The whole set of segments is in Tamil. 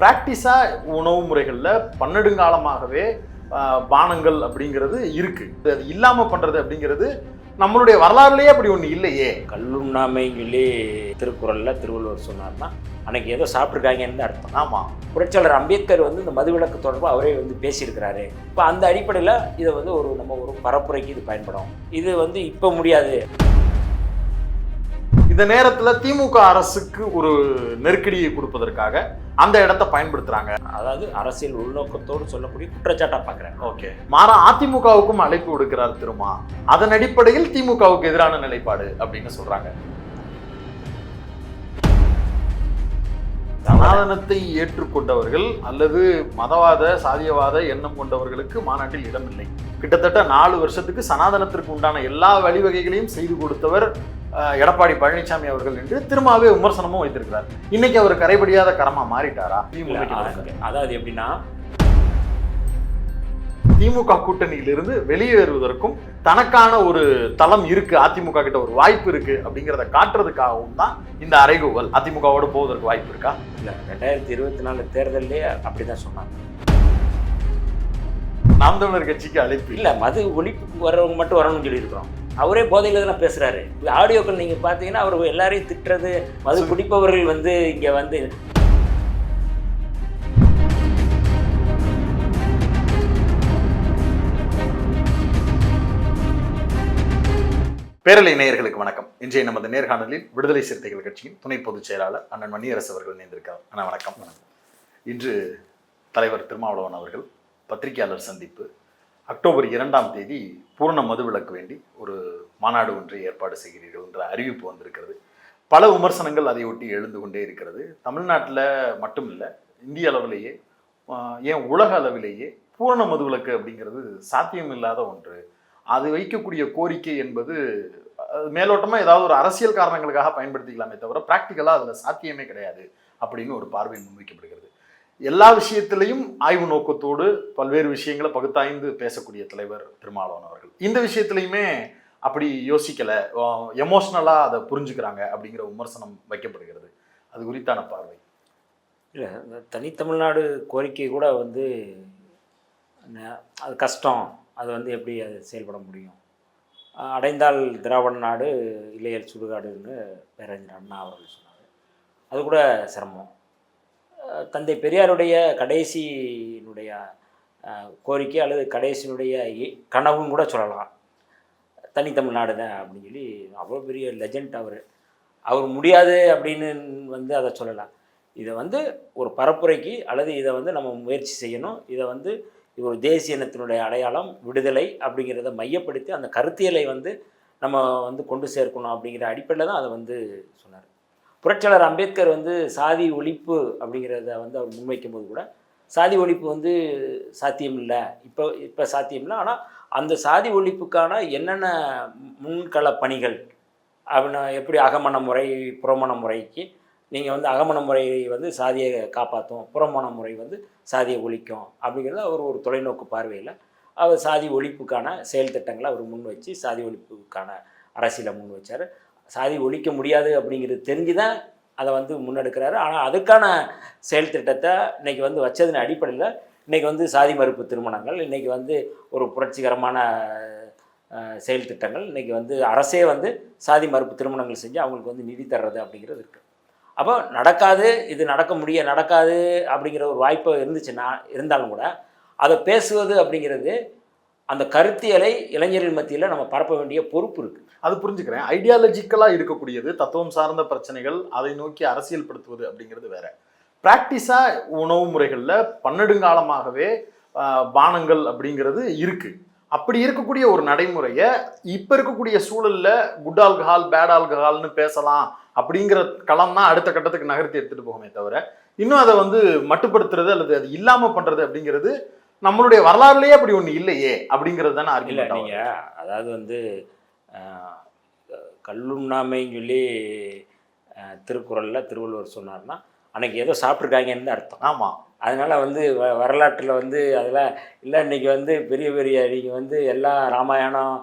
ப்ராக்டிஸாக உணவு முறைகளில் பன்னெடுங்காலமாகவே பானங்கள் அப்படிங்கிறது இருக்கு. அது இல்லாமல் பண்ணுறது அப்படிங்கிறது நம்மளுடைய வரலாறுலேயே அப்படி ஒன்று இல்லையே. கல்லுண்ணாமைன்னு சொல்லி திருக்குறளில் திருவள்ளுவர் சொன்னார்னா அன்னைக்கு ஏதோ சாப்பிட்ருக்காங்கன்னு அர்த்தம். ஆமாம் புரட்சியாளர் அம்பேத்கர் வந்து இந்த மதுவிலக்கு தொடர்பாக அவரே வந்து பேசியிருக்கிறாரு. இப்போ அந்த அடிப்படையில் இதை வந்து ஒரு நம்ம ஒரு பரப்புரைக்கு இது பயன்படும். இது வந்து இப்போ முடியாது. இந்த நேரத்தில் திமுக அரசுக்கு ஒரு நெருக்கடியை கொடுப்பதற்காக அந்த இடத்த பயன்படுத்துறாங்க. அதாவது அரசியல் உள்நோக்கத்தோடு சொல்லக்கூடிய குற்றச்சாட்டாக பார்க்குறேன் ஓகே. மாறா அதிமுகவுக்கும் அழைப்பு விடுக்கிறார் திருமா. அதன் அடிப்படையில் திமுகவுக்கு எதிரான நிலைப்பாடு அப்படின்னு சொல்றாங்க. சனாதனத்தை ஏற்றுக்கொண்டவர்கள் அல்லது மதவாத சாதியவாத எண்ணம் கொண்டவர்களுக்கு மாநாட்டில் இடமில்லை. கிட்டத்தட்ட நாலு வருஷத்துக்கு சனாதனத்திற்கு உண்டான எல்லா வழிவகைகளையும் செய்து கொடுத்தவர் எடப்பாடி பழனிசாமி அவர்கள் என்று திரும்பவே விமர்சனமும் வைத்திருக்கிறார். இன்னைக்கு அவர் கரைபடியாத கரமா மாறிட்டாரா? அதாவது எப்படின்னா திமுக கூட்டணியிலிருந்து வெளியேறுவதற்கும் தனக்கான ஒரு தளம் இருக்கு அதிமுக கிட்ட ஒரு வாய்ப்பு இருக்கு அப்படிங்கிறத காட்டுறதுக்காகவும் தான் இந்த அறைகூவல் அதிமுகவோட போவதற்கு வாய்ப்பு இருக்கா? இல்லை ரெண்டாயிரத்தி இருபத்தி நாலு தேர்தல்லே அப்படி தான் சொன்னாங்க. நாம் தமிழர் கட்சிக்கு அழைப்பு. இல்லை மது ஒழிப்புக்கு வர்றவங்க மட்டும் வரணும்னு சொல்லியிருக்கிறோம். அவரே போதையில் தானே பேசுகிறாரு ஆடியோக்கள் நீங்கள் பார்த்தீங்கன்னா அவர் எல்லாரையும் திட்டுறது மது குடிப்பவர்கள் வந்து இங்கே வந்து பேரலை நேயர்களுக்கு வணக்கம். இன்றைய நமது நேர்காணலில் விடுதலை சிறுத்தைகள் கட்சியின் துணை பொதுச் செயலாளர் அண்ணன் மணியரசு அவர்கள் இணைந்திருக்கிறார். அண்ணா வணக்கம். இன்று தலைவர் திருமாவளவன் அவர்கள் பத்திரிகையாளர் சந்திப்பு அக்டோபர் இரண்டாம் தேதி பூர்ண மதுவிலக்கு வேண்டி ஒரு மாநாடு ஒன்றை ஏற்பாடு செய்கிறீர்கள் என்ற அறிவிப்பு வந்திருக்கிறது. பல விமர்சனங்கள் அதை ஒட்டி எழுந்து கொண்டே இருக்கிறது. தமிழ்நாட்டில் மட்டும் இல்லை இந்திய அளவிலேயே ஏன் உலக அளவிலேயே பூரண மதுவிலக்கு அப்படிங்கிறது சாத்தியமில்லாத ஒன்று. அது வைக்கக்கூடிய கோரிக்கை என்பது மேலோட்டமாக ஏதாவது ஒரு அரசியல் காரணங்களுக்காக பயன்படுத்திக்கலாமே தவிர ப்ராக்டிக்கலாக அதில் சாத்தியமே கிடையாது அப்படின்னு ஒரு பார்வை முன்வைக்கப்படுகிறது. எல்லா விஷயத்திலையும் ஆய்வு நோக்கத்தோடு பல்வேறு விஷயங்களை பகுத்தாய்ந்து பேசக்கூடிய தலைவர் திருமாவளவன் அவர்கள். இந்த விஷயத்திலையுமே அப்படி யோசிக்கலை. எமோஷ்னலாக அதை புரிஞ்சுக்கிறாங்க அப்படிங்கிற விமர்சனம் வைக்கப்படுகிறது. அது குறித்தான பார்வை. இல்லை தனித்தமிழ்நாடு கோரிக்கை கூட வந்து அது கஷ்டம். அது வந்து எப்படி அது செயல்பட முடியும்? அடைந்தால் திராவிட நாடு இல்லையல் சுடுகாடுன்னு பேரறிஞர் அண்ணா அவர்கள் சொன்னார். அது கூட சிரமம். தந்தை பெரியாருடைய கடைசியினுடைய கோரிக்கை அல்லது கடைசியினுடைய இ- கனவுன்னு கூட சொல்லலாம். தனித்தமிழ்நாடு தான் அப்படின்னு சொல்லி அவ்வளோ பெரிய லெஜண்ட் அவர். அவர் முடியாது அப்படின்னு வந்து அதை சொல்லலாம். இதை வந்து ஒரு பரப்புரைக்கு அல்லது இதை வந்து நம்ம முயற்சி செய்யணும். இதை வந்து இது ஒரு தேசிய இனத்தினுடைய அடையாளம் விடுதலை அப்படிங்கிறத மையப்படுத்தி அந்த கருத்தியலை வந்து நம்ம வந்து கொண்டு சேர்க்கணும் அப்படிங்கிற அடிப்படையில் தான் அதை வந்து சொன்னார். புரட்சியாளர் அம்பேத்கர் வந்து சாதி ஒழிப்பு அப்படிங்கிறத வந்து அவர் முன்வைக்கும் போது கூட சாதி ஒழிப்பு வந்து சாத்தியம் இல்லை இப்போ இப்போ சாத்தியம் இல்லை ஆனால் அந்த சாதி ஒழிப்புக்கான என்னென்ன முன்கள பணிகள் அப்படின்னா எப்படி அகமண முறை புறமண முறைக்கு நீங்கள் வந்து அகமண முறை வந்து சாதியை காப்பாற்றும் புறமண முறை வந்து சாதியை ஒழிக்கும் அப்படிங்கிறது அவர் ஒரு தொலைநோக்கு பார்வையில் அவர் சாதி ஒழிப்புக்கான செயல் திட்டங்களை அவர் முன் வச்சு சாதி ஒழிப்புக்கான அரசியலை முன் வச்சார் சாதி ஒழிக்க முடியாது அப்படிங்கிறது தெரிஞ்சு தான் அதை வந்து முன்னெடுக்கிறாரு. ஆனால் அதுக்கான செயல் திட்டத்தை இன்னைக்கு வந்து வச்சதின் அடிப்படையில் இன்றைக்கி வந்து சாதி மறுப்பு திருமணங்கள் இன்றைக்கி வந்து ஒரு புரட்சிகரமான செயல் திட்டங்கள் இன்றைக்கி வந்து அரசே வந்து சாதி மறுப்பு திருமணங்கள் செஞ்சு அவங்களுக்கு வந்து நிதி தர்றது அப்படிங்கிறது இருக்குது அப்போ நடக்காது இது நடக்க முடிய நடக்காது அப்படிங்கிற ஒரு வாய்ப்பு இருந்துச்சுன்னா இருந்தாலும் கூட அதை பேசுவது அப்படிங்கிறது அந்த கருத்தியலை இளைஞர்கள் மத்தியில் நம்ம பரப்ப வேண்டிய பொறுப்பு இருக்குது அது புரிஞ்சுக்கிறேன். ஐடியாலஜிக்கலாக இருக்கக்கூடியது தத்துவம் சார்ந்த பிரச்சனைகள் அதை நோக்கி அரசியல்படுத்துவது அப்படிங்கிறது வேற. ப்ராக்டிஸாக உணவு முறைகளில் பன்னெடுங்காலமாகவே பானங்கள் அப்படிங்கிறது இருக்கு. அப்படி இருக்கக்கூடிய ஒரு நடைமுறையை இப்போ இருக்கக்கூடிய சூழல்ல குட் ஆல்கஹால் பேட் ஆல்கஹால்னு பேசலாம் அப்படிங்கிற களம் தான் அடுத்த கட்டத்துக்கு நகர்த்தி எடுத்துட்டு போகமே தவிர இன்னும் அதை வந்து மட்டுப்படுத்துறது அல்லது அது இல்லாம பண்றது அப்படிங்கிறது நம்மளுடைய வரலாறுலயே அப்படி ஒண்ணு இல்லையே அப்படிங்கிறது தானே இல்லை நீங்கள் அதாவது வந்து கல்லுண்ணாமைன்னு சொல்லி திருக்குறளில் திருவள்ளுவர் சொன்னார்னா அன்னைக்கு ஏதோ சாப்பிட்ருக்காங்கன்னு அர்த்தம். ஆமா. அதனால் வந்து வ வரலாற்றில் வந்து அதெல்லாம் இல்லை இன்னைக்கு வந்து பெரிய பெரிய நீங்கள் வந்து எல்லா ராமாயணம்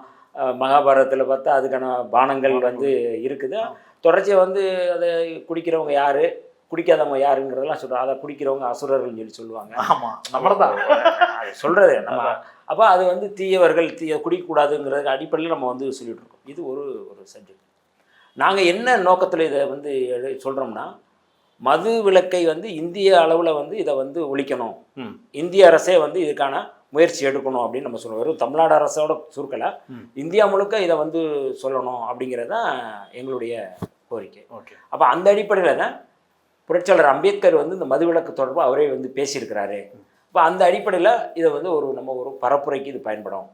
மகாபாரதத்தில் பார்த்தா அதுக்கான பானங்கள் வந்து இருக்குது. தொடர்ச்சியாக வந்து அதை குடிக்கிறவங்க யார்? குடிக்காதவங்க யாருங்கிறதெல்லாம் சொல்கிறாங்க அதை குடிக்கிறவங்க அசுரர்கள்னு சொல்லி சொல்லுவாங்க. ஆமா நம்மளதான். அது சொல்கிறது நம்ம அப்போ அது வந்து தீயவர்கள் தீய குடிக்கக்கூடாதுங்கிறது அடிப்படையில் நம்ம வந்து சொல்லிட்டு இருக்கோம் இது ஒரு ஒரு சப்ஜெக்ட் நாங்கள் என்ன நோக்கத்தில் இதை வந்து சொல்கிறோம்னா மது விலக்கை வந்து இந்திய அளவில் வந்து இதை வந்து ஒழிக்கணும். ம். இந்திய அரசே வந்து இதுக்கான முயற்சி எடுக்கணும் அப்படின்னு நம்ம சொல்லுவோம் வெறும் தமிழ்நாடு அரசோட சுருக்கலை. இந்தியா முழுக்க இதை வந்து சொல்லணும் அப்படிங்கிறது தான் எங்களுடைய கோரிக்கை. ஓகே. அப்போ அந்த அடிப்படையில் தான் புரட்சியாளர் அம்பேத்கர் வந்து இந்த மதுவிலக்கு தொடர்பாக அவரே வந்து பேசியிருக்கிறாரு. இப்போ அந்த அடிப்படையில் இதை வந்து ஒரு நம்ம ஒரு பரப்புரைக்கு இது பயன்படும்.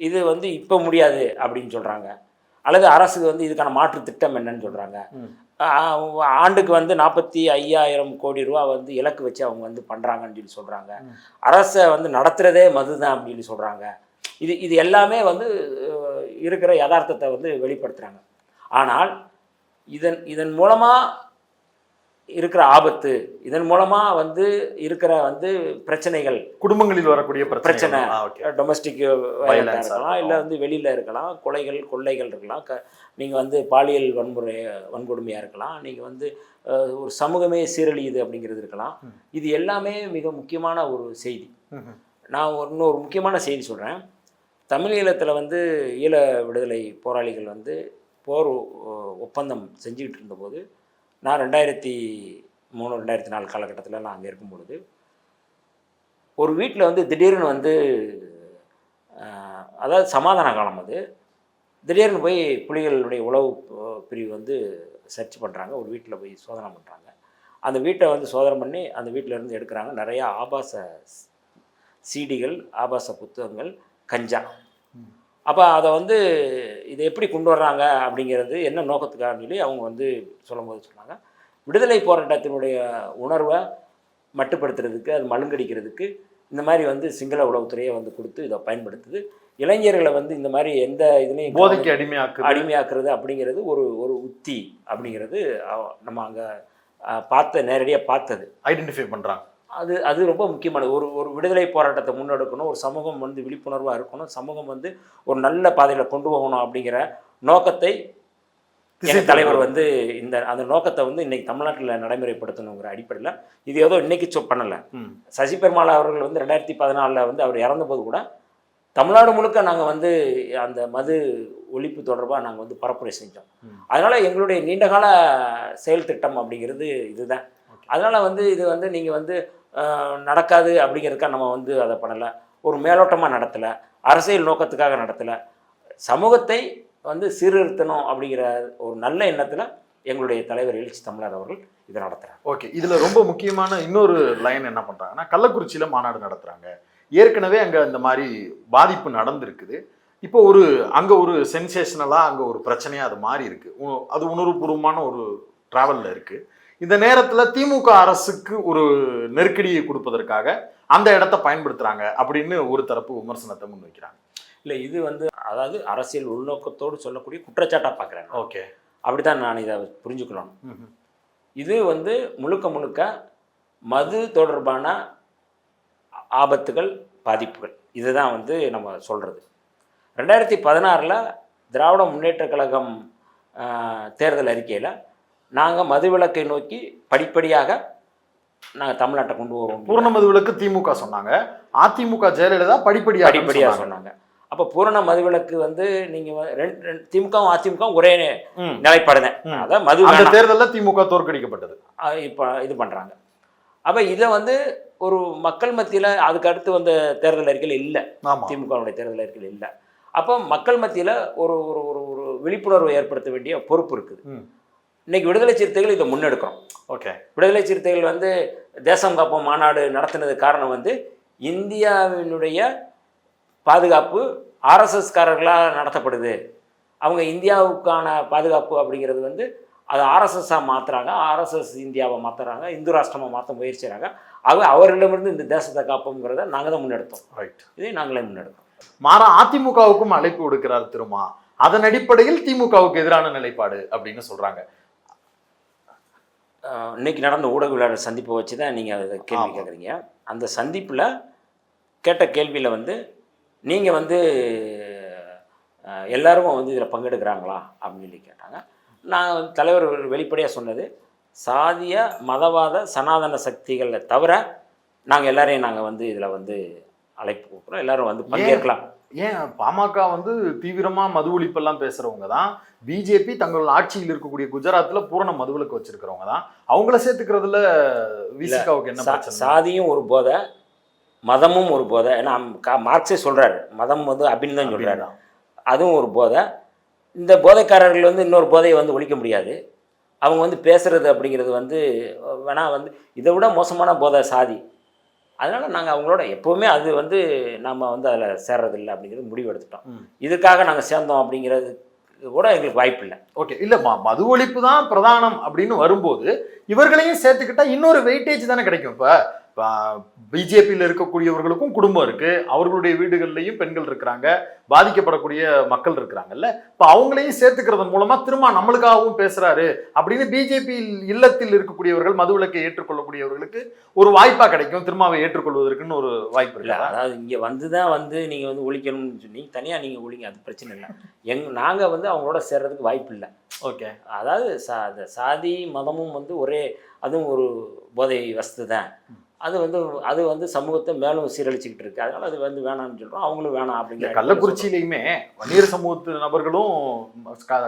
இது வந்து இப்போ முடியாது அப்படின்னு சொல்கிறாங்க அல்லது அரசுக்கு வந்து இதுக்கான மாற்று திட்டம் என்னன்னு சொல்கிறாங்க. ஆண்டுக்கு வந்து நாற்பத்தி ஐயாயிரம் கோடி ரூபா வந்து இலக்கு வச்சு அவங்க வந்து பண்ணுறாங்கன்னு சொல்லி சொல்கிறாங்க. அரசை வந்து நடத்துகிறதே மதுதான் அப்படின்னு சொல்கிறாங்க இது இது எல்லாமே வந்து இருக்கிற யதார்த்தத்தை வந்து வெளிப்படுத்துகிறாங்க ஆனால் இதன் இதன் மூலமாக இருக்கிற ஆபத்து. இதன் மூலமாக வந்து இருக்கிற வந்து பிரச்சனைகள். குடும்பங்களில் வரக்கூடிய பிரச்சனை. டொமஸ்டிக் ஆ இருக்கலாம். இல்லை வந்து வெளியில் இருக்கலாம். கொலைகள் கொள்ளைகள் இருக்கலாம். க நீங்கள் வந்து பாலியல் வன்முறை வன்கொடுமையாக இருக்கலாம். நீங்கள் வந்து ஒரு சமூகமே சீரழியுது அப்படிங்கிறது இருக்கலாம். இது எல்லாமே மிக முக்கியமான ஒரு செய்தி. நான் இன்னொரு முக்கியமான செய்தி சொல்கிறேன் தமிழீழத்தில் வந்து ஈழ விடுதலை போராளிகள் வந்து போர் ஒப்பந்தம் செஞ்சுக்கிட்டு இருந்தபோது நான் ரெண்டாயிரத்தி மூணு ரெண்டாயிரத்தி நாலு காலகட்டத்தில் நான் அங்கே இருக்கும் பொழுது ஒரு வீட்டில் வந்து திடீர்னு வந்து அதாவது சமாதான காலம் அது. திடீர்னு போய் புலிகளுடைய உளவு பிரிவு வந்து சர்ச் பண்ணுறாங்க ஒரு வீட்டில் போய் சோதனை பண்ணுறாங்க அந்த வீட்டை வந்து சோதனை பண்ணி அந்த வீட்டில் இருந்து எடுக்கிறாங்க. நிறையா ஆபாச சீடிகள் ஆபாச புத்தகங்கள் கஞ்சா. அப்போ அதை வந்து இதை எப்படி கொண்டு வர்றாங்க அப்படிங்கிறது என்ன நோக்கத்துக்காக சொல்லி அவங்க வந்து சொல்லும்போது சொன்னாங்க. விடுதலை போராட்டத்தினுடைய உணர்வை மட்டுப்படுத்துறதுக்கு அது மழுங்கடிக்கிறதுக்கு இந்த மாதிரி வந்து சிங்கள உளவுத்துறையை வந்து கொடுத்து இதை பயன்படுத்துது. இளைஞர்களை வந்து இந்த மாதிரி எந்த இதுலேயும் போதைக்கு அடிமையாக்கு அடிமையாக்குறது அப்படிங்கிறது ஒரு ஒரு உத்தி அப்படிங்கிறது நம்ம அங்கே பார்த்த நேரடியாக பார்த்தது. ஐடென்டிஃபை பண்றாங்க. அது அது ரொம்ப முக்கியமானது ஒரு ஒரு விடுதலை போராட்டத்தை முன்னெடுக்கணும் ஒரு சமூகம் வந்து விழிப்புணர்வாக இருக்கணும் சமூகம் வந்து ஒரு நல்ல பாதையில் கொண்டு போகணும் அப்படிங்கிற நோக்கத்தை தலைவர் வந்து இந்த அந்த நோக்கத்தை வந்து இன்னைக்கு தமிழ்நாட்டில் நடைமுறைப்படுத்தணுங்கிற அடிப்படையில் இது ஏதோ இன்னைக்கு சொ பண்ணலை ம். சசி பெருமாள் அவர்கள் வந்து ரெண்டாயிரத்தி பதினாலில் வந்து அவர் இறந்தபோது கூட தமிழ்நாடு முழுக்க நாங்கள் வந்து அந்த மது ஒழிப்பு தொடர்பாக நாங்கள் வந்து பரப்புரை செஞ்சோம். அதனால் எங்களுடைய நீண்டகால செயல் திட்டம் அப்படிங்கிறது இதுதான். அதனால் வந்து இது வந்து நீங்கள் வந்து நடக்காது அப்படிங்கிறதுக்காக நம்ம வந்து அதை பண்ணலை. ஒரு மேலோட்டமாக நடத்தலை. அரசியல் நோக்கத்துக்காக நடத்தலை. சமூகத்தை வந்து சீர்திருத்தணும் அப்படிங்கிற ஒரு நல்ல எண்ணத்தில் எங்களுடைய தலைவர் எழுச்சி தமிழர் அவர்கள் இதை நடத்துகிறார் ஓகே. இதில் ரொம்ப முக்கியமான இன்னொரு லைன் என்ன பண்ணுறாங்கன்னா கள்ளக்குறிச்சியில் மாநாடு நடத்துகிறாங்க ஏற்கனவே அங்கே இந்த மாதிரி பாதிப்பு நடந்திருக்குது. இப்போ ஒரு அங்கே ஒரு சென்சேஷனலாக அங்கே ஒரு பிரச்சனையாக அது மாறி இருக்குது உ- அது உணர்வுபூர்வமான ஒரு ட்ராவலில் இருக்குது இந்த நேரத்துல திமுக அரசுக்கு ஒரு நெருக்கடியை கொடுப்பதற்காக அந்த இடத்த பயன்படுத்துறாங்க அப்படின்னு ஒரு தரப்பு விமர்சனத்தை முன்வைக்கிறாங்க. இல்லை இது வந்து அதாவது அரசியல் உள்நோக்கத்தோடு சொல்லக்கூடிய குற்றச்சாட்டாக பார்க்குறேன் ஓகே. அப்படி தான் நான் இதை புரிஞ்சுக்கணும். இது வந்து முழுக்க முழுக்க மது தொடர்பான ஆபத்துகள் பாதிப்புகள். இதுதான் வந்து நம்ம சொல்கிறது ரெண்டாயிரத்தி பதினாறில் திராவிட முன்னேற்றக் கழகம் தேர்தல் அறிக்கையில் நாங்கள் மதுவிலக்கை நோக்கி படிப்படியாக நாங்கள் தமிழ்நாட்டை கொண்டு வருவோம் பூர்ண மதுவிலக்கு திமுக சொன்னாங்க. அதிமுக ஜெயலலிதா படிப்படியாக படிப்படியாக சொன்னாங்க. அப்போ பூரண மதுவிலக்கு வந்து நீங்கள் ரெண்டு திமுகவும் அதிமுகவும் ஒரே. நிலைப்பாடு தான். அதான் மது அந்த. தேர்தல்ல திமுக தோற்கடிக்கப்பட்டது. இப்போ இது பண்ணுறாங்க அப்போ இதை வந்து ஒரு மக்கள் மத்தியில் அதுக்கு அடுத்து வந்த தேர்தல் அறிக்கையில் இல்லை. திமுகவுடைய தேர்தல் அறிக்கையில் இல்லை. அப்போ மக்கள் மத்தியில் ஒரு ஒரு ஒரு ஒரு விழிப்புணர்வை ஏற்படுத்த வேண்டிய பொறுப்பு இருக்குது. இன்னைக்கு விடுதலை சிறுத்தைகள் இதை முன்னெடுக்கிறோம் ஓகே விடுதலை சிறுத்தைகள் வந்து தேசம் காப்போம் மாநாடு நடத்தினது காரணம் வந்து இந்தியாவினுடைய பாதுகாப்பு ஆர்எஸ்எஸ்காரர்களால் நடத்தப்படுது. அவங்க இந்தியாவுக்கான பாதுகாப்பு அப்படிங்கிறது வந்து அது ஆர்எஸ்எஸ்ஸாக மாற்றுறாங்க ஆர்எஸ்எஸ் இந்தியாவை மாற்றுறாங்க இந்து ராஷ்டிரமாக மாற்ற முயற்சிறாங்க ஆக அவர்களிடமிருந்து இந்த தேசத்தை காப்போங்கிறத நாங்கள் தான் முன்னெடுத்தோம். ரைட் இதை நாங்களே முன்னெடுத்தோம் மாறா அதிமுகவுக்கும் அழைப்பு விடுக்கிறார் திருமா. அதன் அடிப்படையில் திமுகவுக்கு எதிரான நிலைப்பாடு அப்படின்னு சொல்றாங்க. அஹ் இன்னைக்கு நடந்த ஊடகவியலாளர் சந்திப்பை வச்சு தான் நீங்கள் அதை கேள்வி. கேட்குறீங்க அந்த சந்திப்பில் கேட்ட கேள்வியில் வந்து நீங்கள் வந்து எல்லாரும் வந்து இதில் பங்கெடுக்கிறாங்களா? அப்படின்னு சொல்லி கேட்டாங்க. நான் தலைவர் வெளிப்படையாக சொன்னது சாதிய மதவாத சனாதன சக்திகளை தவிர நாங்கள் எல்லாரையும் நாங்கள் வந்து இதில் வந்து அழைப்பு கொடுக்குறோம் எல்லாரும் வந்து பங்கேற்கலாம். ஏன் பாமக வந்து தீவிரமா மது ஒழிப்பெல்லாம் பேசுறவங்க தான். பிஜேபி தங்கள் ஆட்சியில் இருக்கக்கூடிய குஜராத்ல பூரண மதுவிலக்கு வச்சிருக்கிறவங்க தான். அவங்கள சேர்த்துக்கிறதுல விசிகாவுக்கு என்ன சாதியும் ஒரு போதை மதமும் ஒரு போதை. ஏன்னா மார்க்ஸே சொல்கிறாரு மதம் வந்து அப்படின்னு தான் சொல்கிறாரு. அதுவும் ஒரு போதை. இந்த போதைக்காரர்கள் வந்து இன்னொரு போதையை வந்து ஒழிக்க முடியாது. அவங்க வந்து பேசுறது அப்படிங்கிறது வந்து வேணா வந்து இதை விட மோசமான போதை சாதி. அதனால் நாங்கள் அவங்களோட எப்போவுமே அது வந்து நம்ம வந்து அதில் சேர்றதில்லை அப்படிங்கிறது முடிவு எடுத்துட்டோம். இதுக்காக நாங்கள் சேர்ந்தோம் அப்படிங்கிறது கூட எங்களுக்கு வாய்ப்பு இல்லை. ஓகே. இல்ல ம- மது ஒழிப்பு தான் பிரதானம் அப்படின்னு வரும்போது இவர்களையும் சேர்த்துக்கிட்டா இன்னொரு வெயிட்டேஜ் தானே கிடைக்கும் இப்ப? பிஜேபியில் இருக்கக்கூடியவர்களுக்கும் குடும்பம் இருக்கு. அவர்களுடைய வீடுகள்லையும் பெண்கள் இருக்கிறாங்க. பாதிக்கப்படக்கூடிய மக்கள் இருக்கிறாங்கல்ல. இப்ப அவங்களையும் சேர்த்துக்கிறதன் மூலமா திரும்ப நம்மளுக்காகவும் பேசுறாரு அப்படின்னு பிஜேபி இல்லத்தில் இருக்கக்கூடியவர்கள் மதுவிலக்கை ஏற்றுக்கொள்ளக்கூடியவர்களுக்கு ஒரு வாய்ப்பா கிடைக்கும். திருமாவை ஏற்றுக்கொள்வதற்குன்னு ஒரு வாய்ப்பு இல்லை அதாவது இங்கே வந்து தான் வந்து நீங்கள் வந்து ஒழிக்கணும்னு சொல்லி தனியாக நீங்கள் ஒழிங்க அது பிரச்சனை இல்லை. எங் நாங்கள் வந்து அவங்களோட சேர்றதுக்கு வாய்ப்பு இல்லை. ஓகே. அதாவது சா சாதி மதமும் வந்து ஒரே அதுவும் ஒரு போதை வஸ்து தான். அது வந்து அது வந்து சமூகத்தை மேலும் சீரழிச்சுக்கிட்டு இருக்கு அதனால அது வந்து வேணாம்னு சொல்கிறோம் அவங்களும் வேணாம் அப்படிங்கிற கள்ளக்குறிச்சியிலையுமே வன்னியர் சமூகத்து நபர்களும்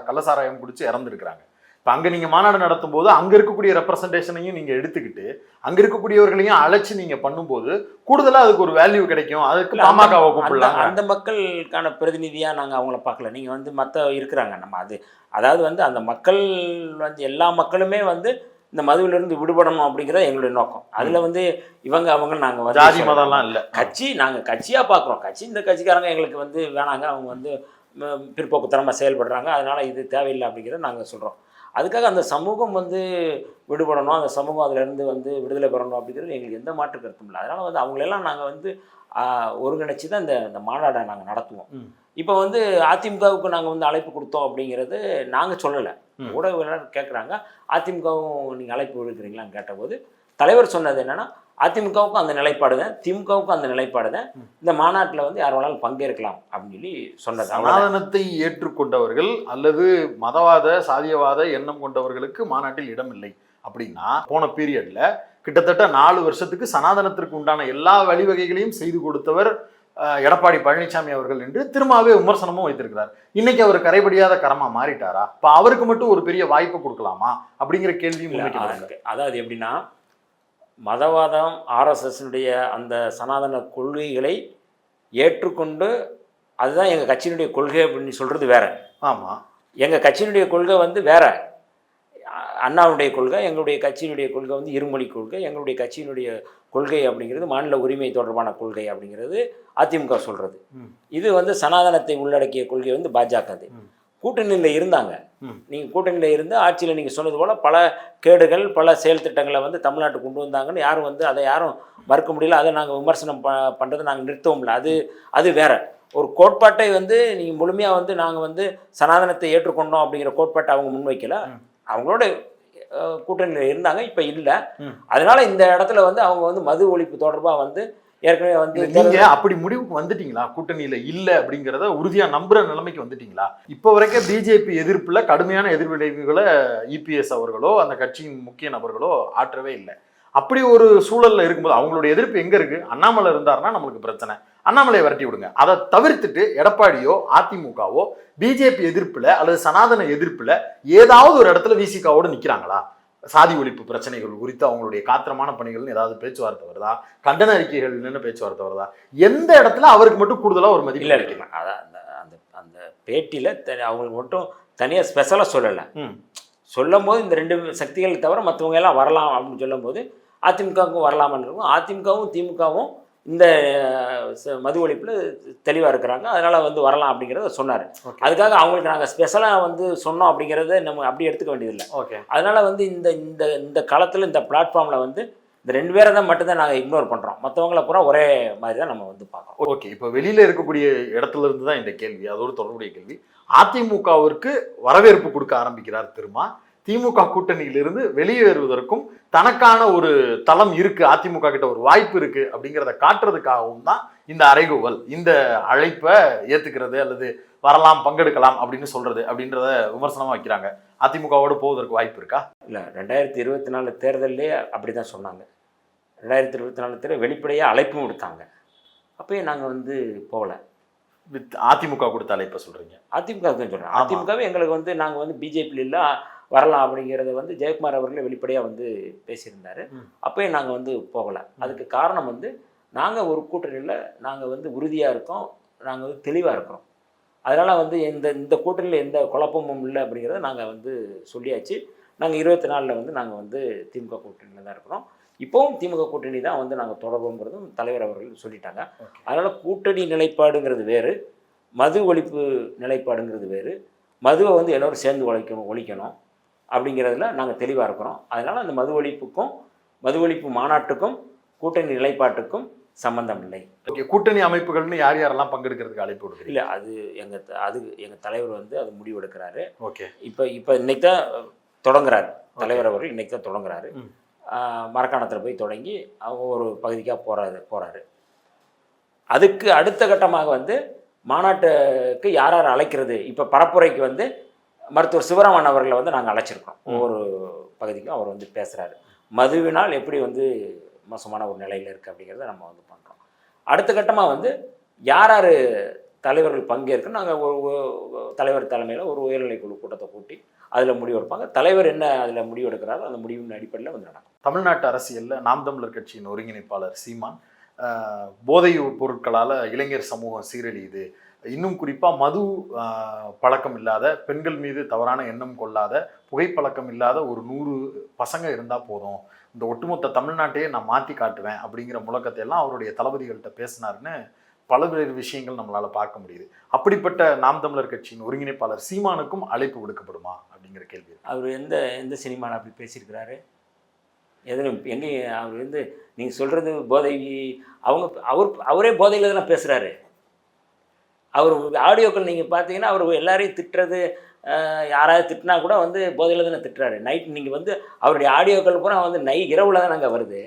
கள்ளசாராயம் குடிச்சு இறந்துருக்கிறாங்க. இப்போ அங்கே நீங்கள் மாநாடு நடத்தும் போது அங்கே இருக்கக்கூடிய ரெப்ரசன்டேஷனையும் நீங்கள் எடுத்துக்கிட்டு அங்கே இருக்கக்கூடியவர்களையும் அழைச்சி நீங்கள் பண்ணும்போது கூடுதலாக அதுக்கு ஒரு வேல்யூ கிடைக்கும். அதுக்கு பாமகவை கூப்பிடலாம் அந்த மக்களுக்கான பிரதிநிதியாக நாங்கள் அவங்கள பார்க்கல. நீங்கள் வந்து மற்ற இருக்கிறாங்க நம்ம அது. அதாவது வந்து அந்த மக்கள் வந்து எல்லா மக்களுமே வந்து இந்த மதுவிலிருந்து விடுபடணும் அப்படிங்கிறது எங்களுடைய நோக்கம். அதில் வந்து இவங்க அவங்க நாங்கள் ஜாதி மதம்லாம் இல்லை. கட்சி நாங்கள் கட்சியாக பார்க்குறோம் கட்சி இந்த கட்சிக்காரங்க எங்களுக்கு வந்து வேணாங்க. அவங்க வந்து பிற்போக்குத்தனமாக செயல்படுறாங்க. அதனால் இது தேவையில்லை அப்படிங்கிறத நாங்கள் சொல்கிறோம் அதுக்காக அந்த சமூகம் வந்து விடுபடணும். அந்த சமூகம் அதிலிருந்து வந்து விடுதலை பெறணும் அப்படிங்கிறது எங்களுக்கு எந்த மாற்று கருத்தும் இல்லை. அதனால் வந்து அவங்களெல்லாம் நாங்கள் வந்து ஒருங்கிணைச்சு தான் இந்த இந்த மாநாடை நாங்கள் நடத்துவோம். இப்போ வந்து அதிமுகவுக்கு நாங்கள் வந்து அழைப்பு கொடுத்தோம் அப்படிங்கிறது நாங்கள் சொல்லலை. ஊடகவியலாளர் கேட்குறாங்க அதிமுகவும் நீங்கள் அழைப்பு விடுக்கிறீங்களான்னு கேட்டபோது தலைவர் சொன்னது என்னன்னா அதிமுகவுக்கும் அந்த நிலைப்பாடு தான் திமுகவுக்கும் அந்த நிலைப்பாடு தான் இந்த மாநாட்டில் வந்து யார் வேணாலும் பங்கேற்கலாம் அப்படின்னு சொல்லி சொன்னது. சனாதனத்தை ஏற்றுக்கொண்டவர்கள் அல்லது மதவாத சாதியவாத எண்ணம் கொண்டவர்களுக்கு மாநாட்டில் இடம் இல்லை அப்படின்னா போன பீரியட்ல கிட்டத்தட்ட நாலு வருஷத்துக்கு சனாதனத்திற்கு உண்டான எல்லா வழிவகைகளையும் செய்து கொடுத்தவர் எடப்பாடி பழனிசாமி அவர்கள் என்று திரும்பவே விமர்சனமும் வைத்திருக்கிறார். இன்னைக்கு அவர் கரைபடியாத கரமா மாறிட்டாரா? இப்ப அவருக்கு மட்டும் ஒரு பெரிய வாய்ப்பு கொடுக்கலாமா? அப்படிங்கிற அதுக்கு- அதாவது எப்படின்னா மதவாதம் ஆர்எஸ்எஸ்னுடைய அந்த சனாதன கொள்கைகளை ஏற்றுக்கொண்டு அதுதான் எங்கள் கட்சியினுடைய கொள்கை அப்படின்னு சொல்கிறது வேற. ஆமா. எங்கள் கட்சியினுடைய கொள்கை வந்து வேற. அண்ணாவுடைய கொள்கை எங்களுடைய கட்சியினுடைய கொள்கை வந்து இருமொழி கொள்கை எங்களுடைய கட்சியினுடைய கொள்கை அப்படிங்கிறது மாநில உரிமை தொடர்பான கொள்கை அப்படிங்கிறது அதிமுக சொல்கிறது. இது வந்து சனாதனத்தை உள்ளடக்கிய கொள்கை வந்து பாஜகது. கூட்டணியில் இருந்தாங்க. நீங்கள் கூட்டணியில் இருந்து ஆட்சியில் நீங்கள் சொன்னது போல் பல கேடுகள் பல செயல் திட்டங்களை வந்து தமிழ்நாட்டுக்கு கொண்டு வந்தாங்கன்னு யாரும் வந்து அதை யாரும் மறுக்க முடியல அதை நாங்கள் விமர்சனம் ப பண்ணுறதை நாங்கள் நிறுத்தவும் இல்லை அது அது வேற ஒரு கோட்பாட்டை வந்து நீங்கள் முழுமையாக வந்து நாங்கள் வந்து சனாதனத்தை ஏற்றுக்கொண்டோம் அப்படிங்கிற கோட்பாட்டை அவங்க முன்வைக்கல. அவங்களோட கூட்டணியில் இருந்தாங்க இப்போ இல்லை. அதனால இந்த இடத்துல வந்து அவங்க வந்து மது ஒழிப்பு தொடர்பாக வந்து ஏற்கனவே வந்து நீங்க அப்படி முடிவுக்கு வந்துட்டீங்களா? கூட்டணியில இல்ல அப்படிங்கறத உறுதியா நம்புற நிலைமைக்கு வந்துட்டீங்களா? இப்போ வரைக்கும் பிஜேபி எதிர்ப்புல கடுமையான எதிர்விளைவுகளை இபிஎஸ் அவர்களோ அந்த கட்சியின் முக்கிய நபர்களோ ஆற்றவே இல்லை. அப்படி ஒரு சூழல்ல இருக்கும்போது அவங்களுடைய எதிர்ப்பு எங்க இருக்கு? அண்ணாமலை இருந்தாருன்னா நம்மளுக்கு பிரச்சனை. அண்ணாமலையை விரட்டி விடுங்க. அதை தவிர்த்துட்டு எடப்பாடியோ அதிமுகவோ பிஜேபி எதிர்ப்புல அல்லது சனாதன எதிர்ப்புல ஏதாவது ஒரு இடத்துல விசிகாவோட நிக்கிறாங்களா? சாதி ஒழிப்பு பிரச்சனைகள் குறித்து அவங்களுடைய காத்திரமான பணிகள்னு ஏதாவது பேச்சுவார்த்தை வருதா? கண்டன அறிக்கைகள் நின்று பேச்சுவார்த்தை வருதா? எந்த இடத்துல அவருக்கு மட்டும் கூடுதலா ஒரு மதிப்பு இல்லை கிடைக்குது? இல்லை அதான் அந்த அந்த அந்த பேட்டியில் அவங்களுக்கு மட்டும் தனியாக ஸ்பெஷலாக சொல்லலை. ம். சொல்லும் போது இந்த ரெண்டு சக்திகள் தவிர மற்றவங்க எல்லாம் வரலாம் அப்படின்னு சொல்லும்போது அதிமுகவுக்கும் வரலாம்னு இருக்கும். அதிமுகவும் திமுகவும் இந்த மது ஒழிப்பில் தெளிவாக இருக்கிறாங்க. அதனால் வந்து வரலாம் அப்படிங்கிறத சொன்னார். அதுக்காக அவங்களுக்கு நாங்கள் ஸ்பெஷலாக வந்து சொன்னோம் அப்படிங்கிறத நம்ம அப்படி எடுத்துக்க வேண்டியதில்லை. ஓகே. அதனால் வந்து இந்த இந்த இந்த களத்தில் இந்த பிளாட்ஃபார்மில் வந்து இந்த ரெண்டு பேரை தான் மட்டும்தான் நாங்கள் இக்னோர் பண்ணுறோம் மற்றவங்கள பூரா ஒரே மாதிரி தான் நம்ம வந்து பார்க்குறோம். ஓகே. இப்போ வெளியில இருக்கக்கூடிய இடத்துல இருந்து தான் இந்த கேள்வி. அதோடு தொடர்புடைய கேள்வி. அதிமுகவிற்கு வரவேற்பு கொடுக்க ஆரம்பிக்கிறார் திருமா. திமுக கூட்டணியிலிருந்து வெளியேறுவதற்கும் தனக்கான ஒரு தளம் இருக்கு அதிமுக கிட்ட ஒரு வாய்ப்பு இருக்கு அப்படிங்கிறத காட்டுறதுக்காகவும் தான் இந்த அறைகூவல் இந்த அழைப்பை ஏத்துக்கிறது அல்லது வரலாம் பங்கெடுக்கலாம் அப்படின்னு சொல்றது அப்படின்றத விமர்சனமா வைக்கிறாங்க. அதிமுகவோடு போவதற்கு வாய்ப்பு இருக்கா? இல்லை ரெண்டாயிரத்தி இருபத்தி நாலு தேர்தல்லே அப்படி தான் சொன்னாங்க. ரெண்டாயிரத்தி இருபத்தி நாலு தேர்தல் வெளிப்படையாக அழைப்பும் விடுத்தாங்க. அப்பயே நாங்கள் வந்து போகல. வித் அதிமுக கொடுத்த அழைப்பை சொல்றீங்க? அதிமுக சொல்கிறேன். அதிமுகவே எங்களுக்கு வந்து நாங்கள் வந்து பிஜேபியில் இல்லை வரலாம் அப்படிங்கிறத வந்து ஜெயக்குமார் அவர்களே வெளிப்படையாக வந்து பேசியிருந்தார். ம். அப்பயே நாங்கள் வந்து போகலை. அதுக்கு காரணம் வந்து நாங்கள் ஒரு கூட்டணியில் நாங்கள் வந்து உறுதியாக இருக்கோம் நாங்கள் வந்து தெளிவாக இருக்கிறோம். அதனால் வந்து இந்த இந்த கூட்டணியில் எந்த குழப்பமும் இல்லை அப்படிங்கிறத நாங்கள் வந்து சொல்லியாச்சு. நாங்கள் இருபத்தி நாலில் வந்து நாங்கள் வந்து திமுக கூட்டணியில் தான் இருக்கிறோம். இப்போவும் திமுக கூட்டணி தான் வந்து நாங்கள் தொடர்புங்கிறதும் தலைவர் அவர்கள் சொல்லிட்டாங்க. அதனால் கூட்டணி நிலைப்பாடுங்கிறது வேறு மது ஒழிப்பு நிலைப்பாடுங்கிறது வேறு. மதுவை வந்து எல்லோரும் சேர்ந்து ஒழிக்கணும் ஒழிக்கணும். அப்படிங்கிறதுல நாங்கள் தெளிவாக இருக்கிறோம். அதனால் அந்த மது ஒழிப்புக்கும் மது ஒழிப்பு மாநாட்டுக்கும் கூட்டணி நிலைப்பாட்டுக்கும் சம்பந்தம் இல்லை. ஓகே கூட்டணி அமைப்புகள்னு யார் யாரெல்லாம் பங்கெடுக்கிறதுக்கு அழைப்பு கொடுக்குறீங்க இல்லை அது எங்கள் அது எங்கள் தலைவர் வந்து அது முடிவெடுக்கிறாரு ஓகே. இப்போ இப்போ இன்னைக்கு தான் தொடங்குறாரு. தலைவர் அவர்கள் இன்னைக்கு தான் தொடங்குறாரு. மரக்காணத்தில் போய் தொடங்கி ஒரு பகுதிக்காக போகிறாரு போகிறாரு அதுக்கு அடுத்த கட்டமாக வந்து மாநாட்டுக்கு யார் யார் அழைக்கிறது? இப்போ பரப்புரைக்கு வந்து மருத்துவர் சிவராமன் அவர்களை வந்து நாங்கள் அழைச்சிருக்கோம். ஒவ்வொரு பகுதிக்கும் அவர் வந்து பேசுகிறாரு மதுவினால் எப்படி வந்து மோசமான ஒரு நிலையில் இருக்குது அப்படிங்கிறத நம்ம வந்து பண்ணுறோம் அடுத்த கட்டமாக வந்து யார் யார் தலைவர்கள் பங்கேற்க நாங்கள் ஒரு தலைவர் தலைமையில் ஒரு உயர்நிலைக்குழு கூட்டத்தை கூட்டி அதில் முடிவெடுப்பாங்க. தலைவர் என்ன அதில் முடிவெடுக்கிறாரோ அந்த முடிவின் அடிப்படையில் வந்து நடக்கும். தமிழ்நாட்டு அரசியல்ல நாம் தமிழர் கட்சியின் ஒருங்கிணைப்பாளர் சீமான் போதை பொருட்களால இளைஞர் சமூகம் சீரழியுது. இன்னும் குறிப்பாக மது பழக்கம் இல்லாத பெண்கள் மீது தவறான எண்ணம் கொள்ளாத புகைப்பழக்கம் இல்லாத ஒரு நூறு பசங்க இருந்தால் போதும். இந்த ஒட்டுமொத்த தமிழ்நாட்டையே நான் மாற்றி காட்டுவேன் அப்படிங்கிற முழக்கத்தை எல்லாம் அவருடைய தளபதிகள்கிட்ட பேசினாருன்னு பல்வேறு விஷயங்கள் நம்மளால் பார்க்க முடியுது. அப்படிப்பட்ட நாம் தமிழர் கட்சியின் ஒருங்கிணைப்பாளர் சீமானுக்கும் அழைப்பு விடுக்கப்படுமா அப்படிங்கிற கேள்வி அவர் எந்த எந்த சினிமாவில் அப்படி பேசியிருக்கிறாரு? எதனும் எங்கே அவர் வந்து நீங்கள் சொல்கிறது போதை அவங்க அவர் அவரே போதையில் தானே பேசுகிறாரு அவர் ஆடியோக்கள் நீங்கள் பார்த்தீங்கன்னா அவர் எல்லாரையும் திட்டுறது யாராவது திட்டினா கூட வந்து போதையில் தானே திட்டுறாரு. நைட் நீங்கள் வந்து அவருடைய ஆடியோக்கள் பூரா வந்து நை இரவில் தான் நாங்கள் வருது.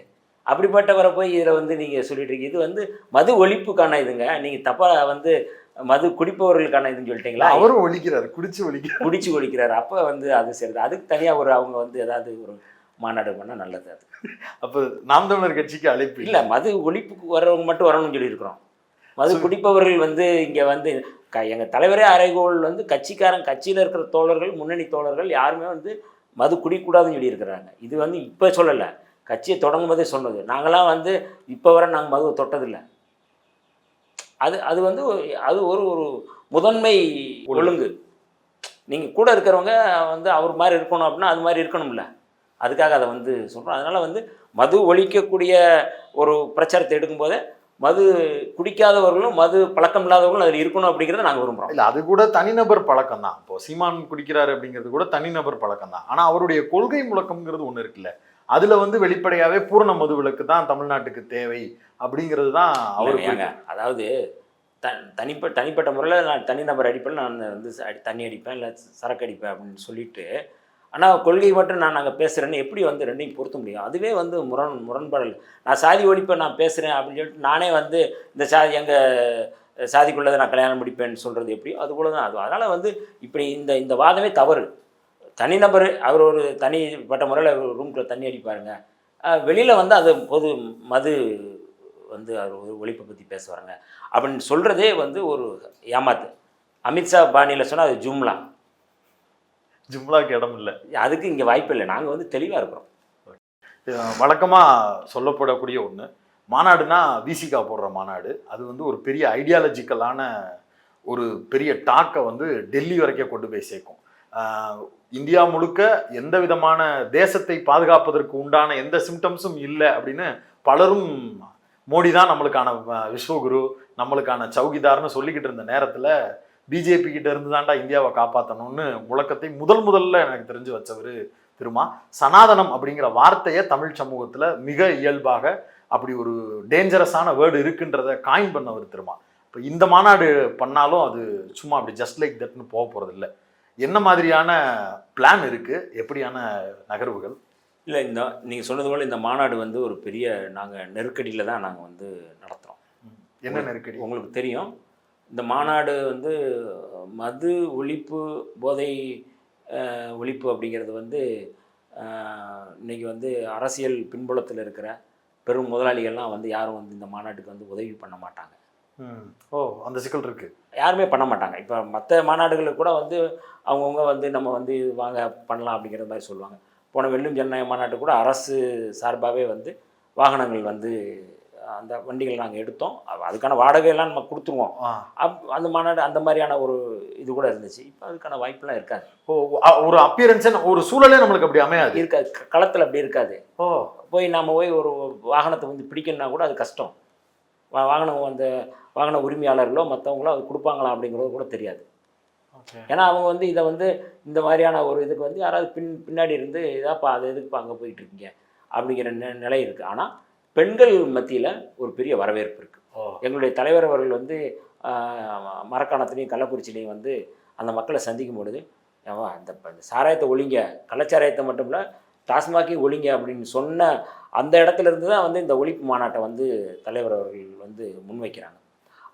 அப்படிப்பட்டவரை போய் இதில் வந்து நீங்கள் சொல்லிட்டு இருக்கீங்க. இது வந்து மது ஒழிப்புக்கான இதுங்க. நீங்கள் தப்பாக வந்து மது குடிப்பவர்களுக்கான இதுன்னு சொல்லிட்டீங்களா? அவரும் ஒழிக்கிறார். குடிச்சு ஒழிக்கிறார். குடிச்சு ஒழிக்கிறாரு. அப்போ வந்து அது சரி அதுக்கு தனியாக ஒரு அவங்க வந்து ஏதாவது ஒரு மாநாடு பண்ணால் நல்லது அது. அப்ப நாம் தமிழர் கட்சிக்கு அழைப்பு இல்லை மது ஒழிப்புக்கு வர்றவங்க மட்டும் வரணும்னு சொல்லியிருக்கிறோம். மது குடிப்பவர்கள் வந்து இங்கே வந்து க எங்கள் தலைவரே அறைகோல் வந்து கட்சிக்காரன் கட்சியில் இருக்கிற தோழர்கள் முன்னணி தோழர்கள் யாருமே வந்து மது குடிக்கூடாதுன்னு சொல்லியிருக்கிறாங்க. இது வந்து இப்போ சொல்லலை. கட்சியை தொடங்கும் போதே சொன்னது. நாங்களாம் வந்து இப்போ வரை நாங்கள் மதுவை தொட்டதில்லை. அது அது வந்து அது ஒரு ஒரு முதன்மை ஒழுங்கு. நீங்கள் கூட இருக்கிறவங்க வந்து அவர் மாதிரி இருக்கணும் அப்படின்னா அது மாதிரி இருக்கணும்ல. அதுக்காக அதை வந்து சொல்கிறோம் அதனால் வந்து மது ஒழிக்கக்கூடிய ஒரு பிரச்சாரத்தை எடுக்கும்போதே மது குடிக்காதவர்களும் மது பழக்கம் இல்லாதவர்களும் அதில் இருக்கணும் அப்படிங்கிறத நாங்கள் விரும்புகிறோம் இல்ல அது கூட தனிநபர் பழக்கம் தான் இப்போ சீமான் குடிக்கிறாரு அப்படிங்கிறது கூட தனிநபர் பழக்கம் தான் ஆனா அவருடைய கொள்கை முழக்கம்ங்கிறது ஒண்ணு இருக்குல்ல. அதுல வந்து வெளிப்படையாவே பூரண மது விலக்கு தான் தமிழ்நாட்டுக்கு தேவை அப்படிங்கிறது தான் அவருக்கு ஏங்க அதாவது த தனிப்ப தனிப்பட்ட முறையில் நான் தனிநபர் அடிப்படையில் நான் வந்து தண்ணி அடிப்பேன் இல்லை சரக்கு அடிப்பேன் அப்படின்னு சொல்லிட்டு ஆனால் கொள்கை மட்டும் நான் நாங்கள் பேசுகிறேன்னு எப்படி வந்து ரெண்டையும் பொருத்த முடியும்? அதுவே வந்து முரண் முரண்பாடல் நான் சாதி ஒழிப்பை நான் பேசுகிறேன் அப்படின்னு சொல்லிட்டு நானே வந்து இந்த சாதி எங்கள் சாதிக்குள்ளதை நான் கல்யாணம் முடிப்பேன்னு சொல்கிறது எப்படி? அது போல தான் அது அதனால் வந்து இப்படி இந்த இந்த வாதமே தவறு. தனிநபர் அவர் ஒரு தனிப்பட்ட முறையில் ரூம்குள்ளே தண்ணி அடிப்பாருங்க. வெளியில் வந்து அது பொது மது வந்து அவர் ஒரு ஒழிப்பை பற்றி பேசுவாருங்க. அப்படின்னு சொல்கிறதே வந்து ஒரு ஏமாத்து. அமித்ஷா பாணியில் சொன்னால் அது ஜும்லா. ஜிம்லாக்கு இடம் இல்லை அதுக்கு இங்கே வாய்ப்பு இல்லை. நாங்கள் வந்து தெளிவாக இருக்கிறோம். அஹ் வழக்கமா சொல்லப்படக்கூடிய ஒண்ணு. மாநாடுனா விசிகா போடுற மாநாடு. அது வந்து ஒரு பெரிய ஐடியாலஜிக்கலான ஒரு பெரிய டாக்கை வந்து டெல்லி வரைக்கும் கொண்டு போய் சேர்க்கும். இந்தியா முழுக்க எந்த விதமான தேசத்தை பாதுகாப்பதற்கு உண்டான எந்த சிம்டம்ஸும் இல்லை அப்படின்னு பலரும் மோடி தான் நம்மளுக்கான விஸ்வகுரு நம்மளுக்கான சௌகிதார்னு சொல்லிக்கிட்டு இருந்த நேரத்தில் பிஜேபி கிட்ட இருந்து தான்டா இந்தியாவை காப்பாற்றணும்னு முழக்கத்தை முதல் முதல்ல எனக்கு தெரிஞ்சு வச்சவர் திருமா சனாதனம் அப்படிங்கிற வார்த்தையை தமிழ் சமூகத்துல மிக இயல்பாக அப்படி ஒரு டேஞ்சரஸான வேர்டு இருக்குன்றத காயின் பண்ணவர் திருமா. இப்போ இந்த மாநாடு பண்ணாலும் அது சும்மா அப்படி ஜஸ்ட் லைக் தட்னு போக போறது இல்ல. என்ன மாதிரியான பிளான் இருக்கு? எப்படியான நகர்வுகள்? இல்லை இந்த நீங்கள் சொன்னது போல் இந்த மாநாடு வந்து ஒரு பெரிய நாங்கள் நெருக்கடியில் தான் நாங்கள் வந்து நடத்துகிறோம் என்ன நெருக்கடி? உங்களுக்கு தெரியும். இந்த மாநாடு வந்து மது ஒழிப்பு போதை ஒழிப்பு அப்படிங்கிறது வந்து அஹ், இன்னைக்கு வந்து அரசியல் பின்புலத்தில் இருக்கிற பெரும் முதலாளிகள்லாம் வந்து யாரும் வந்து இந்த மாநாட்டுக்கு வந்து உதவி பண்ண மாட்டாங்க. ஓ அந்த சிக்கல் இருக்கு. யாருமே பண்ண மாட்டாங்க. இப்போ மற்ற மாநாடுகளுக்கு கூட வந்து அவங்கவுங்க வந்து நம்ம வந்து இது வாங்க பண்ணலாம் அப்படிங்கிற மாதிரி சொல்லுவாங்க. போன வெள்ளும் ஜனநாயக மாநாட்டு கூட அரசு சார்பாகவே வந்து வாகனங்கள் வந்து அந்த வண்டிகள் நாங்கள் எடுத்தோம். அது- அதுக்கான வாடகையெல்லாம் நம்ம கொடுத்துருவோம். அப் அந்த மாநாடு அந்த மாதிரியான ஒரு இது கூட இருந்துச்சு. இப்போ அதுக்கான வாய்ப்பெல்லாம் இருக்காது. ஓ ஒரு அப்பியரன்ஸ் ஒரு சூழலே நம்மளுக்கு அப்படி அமையாது. இருக்காது. களத்தில் அப்படி இருக்காது. ஓ. போய் நாம் போய் ஒரு வாகனத்தை வந்து பிடிக்கணும்னா கூட அது கஷ்டம். வாகனம் அந்த வாகன உரிமையாளர்களோ மற்றவங்களோ அது கொடுப்பாங்களா அப்படிங்கிறது கூட தெரியாது. ஏன்னா அவங்க வந்து இதை வந்து இந்த மாதிரியான ஒரு இதுக்கு வந்து யாராவது பின் பின்னாடி இருந்து இதாப்பா அது எதுக்குப்பா அங்கே போயிட்டு இருக்கீங்க? அப்படிங்கிற நிலை இருக்குது ஆனால் பெண்கள் மத்தியில் ஒரு பெரிய வரவேற்பு இருக்குது ஓ. எங்களுடைய தலைவர் அவர்கள் வந்து மரக்காணத்துலேயும் கள்ளக்குறிச்சிலையும் வந்து அந்த மக்களை சந்திக்கும் பொழுது ஏவா அந்த சாராயத்தை ஒழிங்க. கள்ளச்சாராயத்தை மட்டும் இல்லை டாஸ்மாகி ஒழிங்க அப்படின்னு சொன்ன அந்த இடத்துல இருந்து தான் வந்து இந்த ஒழிப்பு மாநாட்டை வந்து தலைவர் அவர்கள் வந்து முன்வைக்கிறாங்க.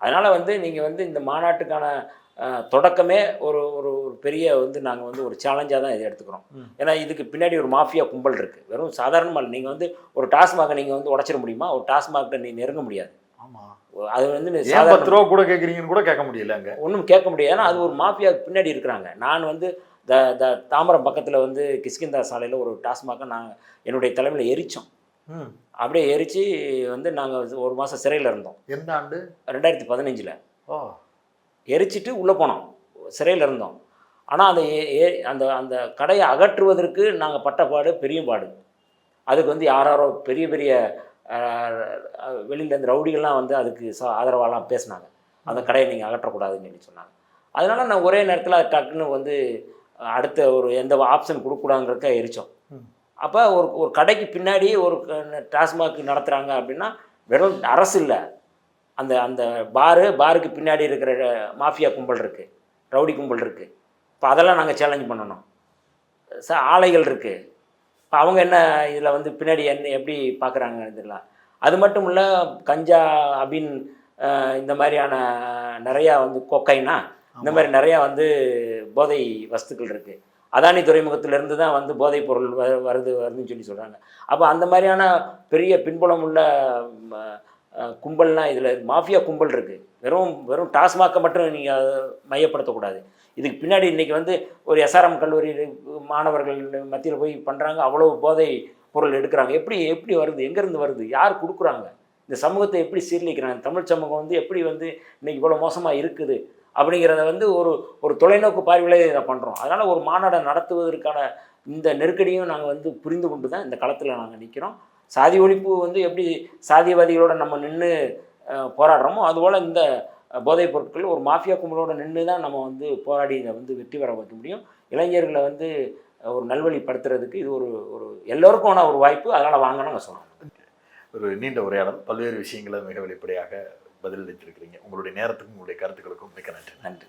அதனால் வந்து நீங்கள் வந்து இந்த மாநாட்டுக்கான தொடக்கமே ஒரு ஒரு ஒரு பெரிய வந்து நாங்கள் வந்து ஒரு சேலஞ்சாக தான் இதை எடுத்துக்கிறோம். ஏன்னா இதுக்கு பின்னாடி ஒரு மாஃபியா கும்பல் இருக்குது வெறும் சாதாரணமாக நீங்கள் வந்து ஒரு டாஸ்மாகை நீங்கள் வந்து உடச்சிட முடியுமா? ஒரு டாஸ்மாகிட்ட நீ நெருங்க முடியாது. ஆமா. அது வந்து பத்து ரூபா கூட கேக்குறீங்கன்னு கூட கேட்க முடியல அங்க. ஒன்றும் கேட்க முடியாது. ஏன்னா அது ஒரு மாஃபியா பின்னாடி இருக்கிறாங்க. நான் வந்து த த தாம்பரம் பக்கத்தில் வந்து கிஷ்கிந்தா சாலையில் ஒரு டாஸ்மாகை நாங்கள் என்னுடைய தலைமையில் எரித்தோம். அப்படியே எரித்து வந்து நாங்கள் ஒரு மாதம் சிறையில் இருந்தோம். எந்த ஆண்டு? ரெண்டாயிரத்தி பதினஞ்சில். ஓ. எரிச்சிட்டு உள்ளே போனோம் சிறையில் இருந்தோம். ஆனால் அந்த அந்த அந்த கடையை அகற்றுவதற்கு நாங்கள் பட்ட பாடு பெரிய பாடு. அதுக்கு வந்து யாராரோ பெரிய பெரிய வெளியிலேருந்து ரவுடிகள்லாம் வந்து அதுக்கு ச ஆதரவாலாம் பேசினாங்க. அந்த கடையை நீங்கள் அகற்றக்கூடாதுன்னு சொல்லி சொன்னாங்க. அதனால நான் ஒரே நேரத்தில் டக்குன்னு வந்து அடுத்த ஒரு எந்த ஆப்ஷன் கொடுக்கூடாங்கிறதுக்காக எரித்தோம். அப்போ ஒரு ஒரு கடைக்கு பின்னாடி ஒரு டாஸ்மாக் நடத்துகிறாங்க அப்படின்னா வெறும் அரசு இல்லை. அந்த அந்த பாரு பாருக்கு பின்னாடி இருக்கிற மாஃபியா கும்பல் இருக்குது ரவுடி கும்பல் இருக்குது இப்போ அதெல்லாம் நாங்கள் சேலஞ்ச் பண்ணணும். ச ஆலைகள் இருக்குது இப்போ அவங்க என்ன இதில் வந்து பின்னாடி என்ன எப்படி பார்க்குறாங்க இதெல்லாம்? அது மட்டும் இல்லை கஞ்சா அபின் இந்த மாதிரியான நிறையா வந்து கொக்கைனா இந்த மாதிரி நிறையா வந்து போதை வஸ்துக்கள் இருக்குது அதானி துறைமுகத்திலிருந்து தான் வந்து போதைப் பொருள் வருது வருதுன்னு சொல்லி சொல்கிறாங்க அப்போ அந்த மாதிரியான பெரிய பின்புலம் உள்ள கும்பல்லாம் இதில் மாஃபியா கும்பல் இருக்குது வெறும் வெறும் டாஸ்மாக்கை மட்டும் நீங்கள் மையப்படுத்தக்கூடாது இதுக்கு பின்னாடி இன்றைக்கி வந்து ஒரு எஸ்ஆர்எம் கல்லூரி மாணவர்கள் மத்தியில் போய் பண்ணுறாங்க அவ்வளோ போதை பொருள் எடுக்கிறாங்க. எப்படி எப்படி வருது? எங்கேருந்து வருது? யார் கொடுக்குறாங்க? இந்த சமூகத்தை எப்படி சீர்லிக்கிறாங்க தமிழ் சமூகம் வந்து எப்படி வந்து இன்றைக்கி இவ்வளோ மோசமாக இருக்குது? அப்படிங்கிறத வந்து ஒரு ஒரு தொலைநோக்கு பார்வையிலே இதை பண்ணுறோம் அதனால் ஒரு மாநாடை நடத்துவதற்கான இந்த நெருக்கடியும் நாங்கள் வந்து புரிந்து கொண்டு தான் இந்த களத்தில் நாங்கள் நிற்கிறோம் சாதி ஒழிப்பு வந்து எப்படி சாதியவாதிகளோட நம்ம நின்று போராடுறோமோ அதுபோல் இந்த போதைப் பொருட்கள் ஒரு மாஃபியா கும்பலோட நின்று தான் நம்ம வந்து போராடி இதை வந்து வெற்றி பெற வைக்க முடியும். இளைஞர்களை வந்து ஒரு நல்வழிப்படுத்துறதுக்கு இது ஒரு ஒரு எல்லோருக்குமான ஒரு வாய்ப்பு. அதனால் வாங்க நாங்கள் சொல்கிறோம் ஒரு நீண்ட உரையாடல். பல்வேறு விஷயங்களை மிக வெளிப்படையாக பதிலளித்திருக்கிறீங்க. உங்களுடைய நேரத்துக்கும் உங்களுடைய கருத்துக்களுக்கும் மிக்க நன்றி. நன்றி.